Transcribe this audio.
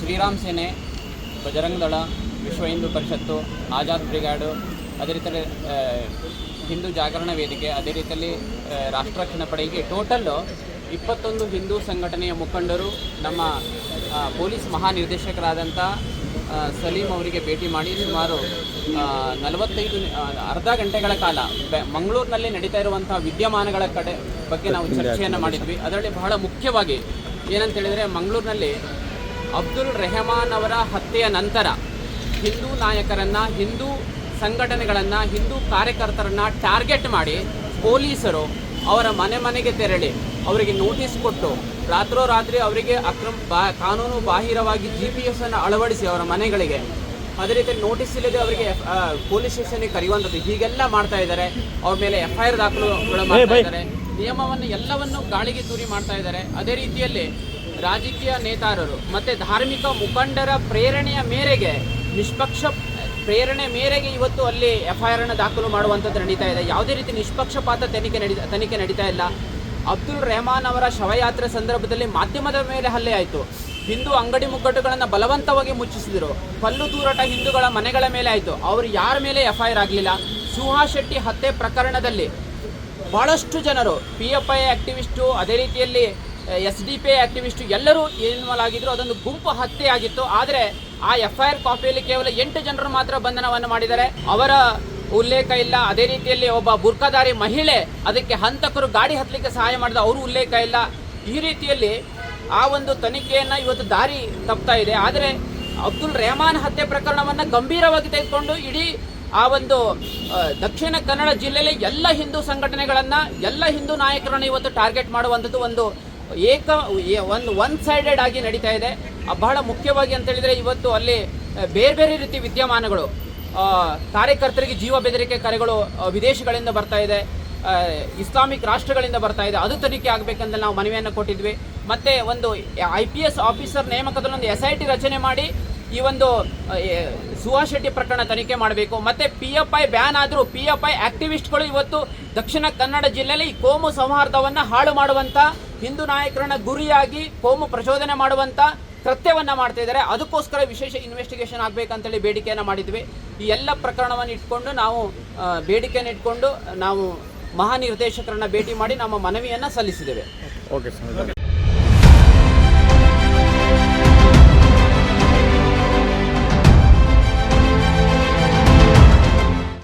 ಶ್ರೀರಾಮ್ ಸೇನೆ ಬಜರಂಗ್ ದಳ ವಿಶ್ವ ಹಿಂದೂ ಪರಿಷತ್ತು ಆಜಾದ್ ಬ್ರಿಗೇಡು ಅದೇ ರೀತಿಯಲ್ಲಿ ಹಿಂದೂ ಜಾಗರಣ ವೇದಿಕೆ ಅದೇ ರೀತಿಯಲ್ಲಿ ರಾಷ್ಟ್ರ ರಕ್ಷಣಾ ಪಡೆ ಹೀಗೆ ಟೋಟಲ್ಲು ಇಪ್ಪತ್ತೊಂದು ಹಿಂದೂ ಸಂಘಟನೆಯ ಮುಖಂಡರು ನಮ್ಮ ಪೊಲೀಸ್ ಮಹಾನಿರ್ದೇಶಕರಾದಂಥ ಸಲೀಂ ಅವರಿಗೆ ಭೇಟಿ ಮಾಡಿ ಸುಮಾರು ನಲವತ್ತೈದು ಅರ್ಧ ಗಂಟೆಗಳ ಕಾಲ ಬೆ ಮಂಗಳೂರಿನಲ್ಲಿ ನಡೀತಾ ಇರುವಂಥ ವಿದ್ಯಮಾನಗಳ ಕಡೆ ಬಗ್ಗೆ ನಾವು ಚರ್ಚೆಯನ್ನು ಮಾಡಿದ್ವಿ. ಅದರಲ್ಲಿ ಬಹಳ ಮುಖ್ಯವಾಗಿ ಏನಂತ ಹೇಳಿದರೆ ಮಂಗಳೂರಿನಲ್ಲಿ ಅಬ್ದುಲ್ ರೆಹಮಾನ್ ಅವರ ಹತ್ಯೆಯ ನಂತರ ಹಿಂದೂ ನಾಯಕರನ್ನು ಹಿಂದೂ ಸಂಘಟನೆಗಳನ್ನು ಹಿಂದೂ ಕಾರ್ಯಕರ್ತರನ್ನು ಟಾರ್ಗೆಟ್ ಮಾಡಿ ಪೊಲೀಸರು ಅವರ ಮನೆ ಮನೆಗೆ ತೆರಳಿ ಅವರಿಗೆ ನೋಟಿಸ್ ಕೊಟ್ಟು ರಾತ್ರೋರಾತ್ರಿ ಅವರಿಗೆ ಅಕ್ರಮ ಬಾ ಕಾನೂನು ಬಾಹಿರವಾಗಿ ಜಿ ಪಿ ಎಸ್ ಅನ್ನು ಅಳವಡಿಸಿ ಅವರ ಮನೆಗಳಿಗೆ ಅದೇ ರೀತಿ ನೋಟಿಸ್ ಇಲ್ಲದೆ ಅವರಿಗೆ ಪೊಲೀಸ್ ಸ್ಟೇಷನ್ಗೆ ಕರೆಯುವಂಥದ್ದು ಹೀಗೆಲ್ಲ ಮಾಡ್ತಾ ಇದ್ದಾರೆ. ಅವ್ರ ಮೇಲೆ ಎಫ್ ಐ ಆರ್ ದಾಖಲುಗಳು ಮಾಡ್ತಾ ಇದ್ದಾರೆ. ನಿಯಮವನ್ನು ಎಲ್ಲವನ್ನು ಗಾಳಿಗೆ ತೂರಿ ಮಾಡ್ತಾ ಇದ್ದಾರೆ. ಅದೇ ರೀತಿಯಲ್ಲಿ ರಾಜಕೀಯ ನೇತಾರರು ಮತ್ತು ಧಾರ್ಮಿಕ ಮುಖಂಡರ ಪ್ರೇರಣೆಯ ಮೇರೆಗೆ, ನಿಷ್ಪಕ್ಷ ಪ್ರೇರಣೆ ಮೇರೆಗೆ ಇವತ್ತು ಅಲ್ಲಿ ಎಫ್ ಐ ಆರ್ನ ದಾಖಲು ಮಾಡುವಂಥದ್ದು ನಡೀತಾ ಇದೆ. ಯಾವುದೇ ರೀತಿ ನಿಷ್ಪಕ್ಷಪಾತ ತನಿಖೆ ನಡೀತಾ ತನಿಖೆ ನಡೀತಾ ಇಲ್ಲ. ಅಬ್ದುಲ್ ರೆಹಮಾನ್ ಅವರ ಶವಯಾತ್ರೆ ಸಂದರ್ಭದಲ್ಲಿ ಮಾಧ್ಯಮದ ಮೇಲೆ ಹಲ್ಲೆ ಆಯಿತು. ಹಿಂದೂ ಅಂಗಡಿ ಮುಗ್ಗಟ್ಟುಗಳನ್ನು ಬಲವಂತವಾಗಿ ಮುಚ್ಚಿಸಿದರು. ಕಲ್ಲು ತೂರಾಟ ಹಿಂದೂಗಳ ಮನೆಗಳ ಮೇಲೆ ಆಯಿತು. ಅವರು ಯಾರ ಮೇಲೆ ಎಫ್ ಐ ಆರ್ ಆಗಲಿಲ್ಲ? ಸುಹಾ ಶೆಟ್ಟಿ ಹತ್ಯೆ ಪ್ರಕರಣದಲ್ಲಿ ಭಾಳಷ್ಟು ಜನರು ಪಿ ಎಫ್ ಐ ಆಕ್ಟಿವಿಸ್ಟು ಅದೇ ರೀತಿಯಲ್ಲಿ ಎಸ್ ಡಿ ಪಿ ಐ ಎಲ್ಲರೂ ಇನ್ವಾಲ್ವ್ ಆಗಿದ್ರು, ಅದೊಂದು ಗುಂಪು ಹತ್ಯೆ ಆಗಿತ್ತು ಆದರೆ ಆ ಎಫ್ ಐ ಆರ್ ಕಾಪಿಯಲ್ಲಿ ಕೇವಲ ಎಂಟು ಜನರು ಮಾತ್ರ ಬಂಧನವನ್ನು ಮಾಡಿದ್ದಾರೆ. ಅವರ ಉಲ್ಲೇಖ ಇಲ್ಲ. ಅದೇ ರೀತಿಯಲ್ಲಿ ಒಬ್ಬ ಬುರ್ಕಾದಾರಿ ಮಹಿಳೆ ಅದಕ್ಕೆ ಹಂತಕರು ಗಾಡಿ ಹತ್ತಲಿಕ್ಕೆ ಸಹಾಯ ಮಾಡಿದ, ಅವರು ಉಲ್ಲೇಖ ಇಲ್ಲ. ಈ ರೀತಿಯಲ್ಲಿ ಆ ಒಂದು ತನಿಖೆಯನ್ನು ಇವತ್ತು ದಾರಿ ತಪ್ತಾ ಇದೆ. ಆದರೆ ಅಬ್ದುಲ್ ರೆಹಮಾನ್ ಹತ್ಯೆ ಪ್ರಕರಣವನ್ನು ಗಂಭೀರವಾಗಿ ತೆಗೆದುಕೊಂಡು ಇಡೀ ಆ ಒಂದು ದಕ್ಷಿಣ ಕನ್ನಡ ಜಿಲ್ಲೆಯಲ್ಲಿ ಎಲ್ಲ ಹಿಂದೂ ಸಂಘಟನೆಗಳನ್ನು, ಎಲ್ಲ ಹಿಂದೂ ನಾಯಕರನ್ನು ಇವತ್ತು ಟಾರ್ಗೆಟ್ ಮಾಡುವಂಥದ್ದು ಒಂದು ಏಕ ಒಂದು ಒನ್ ಸೈಡೆಡ್ ಆಗಿ ನಡೀತಾ ಇದೆ. ಬಹಳ ಮುಖ್ಯವಾಗಿ ಅಂತ ಹೇಳಿದರೆ ಇವತ್ತು ಅಲ್ಲಿ ಬೇರೆ ಬೇರೆ ರೀತಿ ವಿದ್ಯಮಾನಗಳು ಕಾರ್ಯಕರ್ತರಿಗೆ ಜೀವ ಬೆದರಿಕೆ ಕರೆಗಳು ವಿದೇಶಗಳಿಂದ ಬರ್ತಾ ಇದೆ ಇಸ್ಲಾಮಿಕ್ ರಾಷ್ಟ್ರಗಳಿಂದ ಬರ್ತಾ ಇದೆ. ಅದು ತನಿಖೆ ಆಗಬೇಕಂತ ನಾವು ಮನವಿಯನ್ನು ಕೊಟ್ಟಿದ್ವಿ. ಮತ್ತೆ ಒಂದು ಐ ಪಿ ಎಸ್ ಆಫೀಸರ್ ನೇಮಕದಲ್ಲಿ ಒಂದು ಎಸ್ ಐ ಟಿ ರಚನೆ ಮಾಡಿ ಈ ಒಂದು ಸುಹಾಸ್ ಶೆಟ್ಟಿ ಪ್ರಕರಣ ತನಿಖೆ ಮಾಡಬೇಕು. ಮತ್ತೆ ಪಿ ಎಫ್ ಐ ಬ್ಯಾನ್ ಆದರೂ ಪಿ ಎಫ್ ಐ ಆಕ್ಟಿವಿಸ್ಟ್ಗಳು ಇವತ್ತು ದಕ್ಷಿಣ ಕನ್ನಡ ಜಿಲ್ಲೆಯಲ್ಲಿ ಕೋಮು ಸೌಹಾರ್ದವನ್ನು ಹಾಳು ಮಾಡುವಂಥ ಹಿಂದೂ ನಾಯಕರನ್ನ ಗುರಿಯಾಗಿ ಕೋಮು ಪ್ರಚೋದನೆ ಮಾಡುವಂಥ ಕೃತ್ಯವನ್ನ ಮಾಡ್ತಾ ಇದ್ದಾರೆ. ಅದಕ್ಕೋಸ್ಕರ ವಿಶೇಷ ಇನ್ವೆಸ್ಟಿಗೇಷನ್ ಆಗಬೇಕಂತೇಳಿ ಬೇಡಿಕೆಯನ್ನು ಮಾಡಿದ್ವಿ. ಈ ಎಲ್ಲ ಪ್ರಕರಣವನ್ನು ಇಟ್ಕೊಂಡು ನಾವು ಬೇಡಿಕೆಯನ್ನು ಇಟ್ಕೊಂಡು ನಾವು ಮಹಾನಿರ್ದೇಶಕರನ್ನ ಭೇಟಿ ಮಾಡಿ ನಮ್ಮ ಮನವಿಯನ್ನು ಸಲ್ಲಿಸಿದ್ದೇವೆ. ಓಕೆ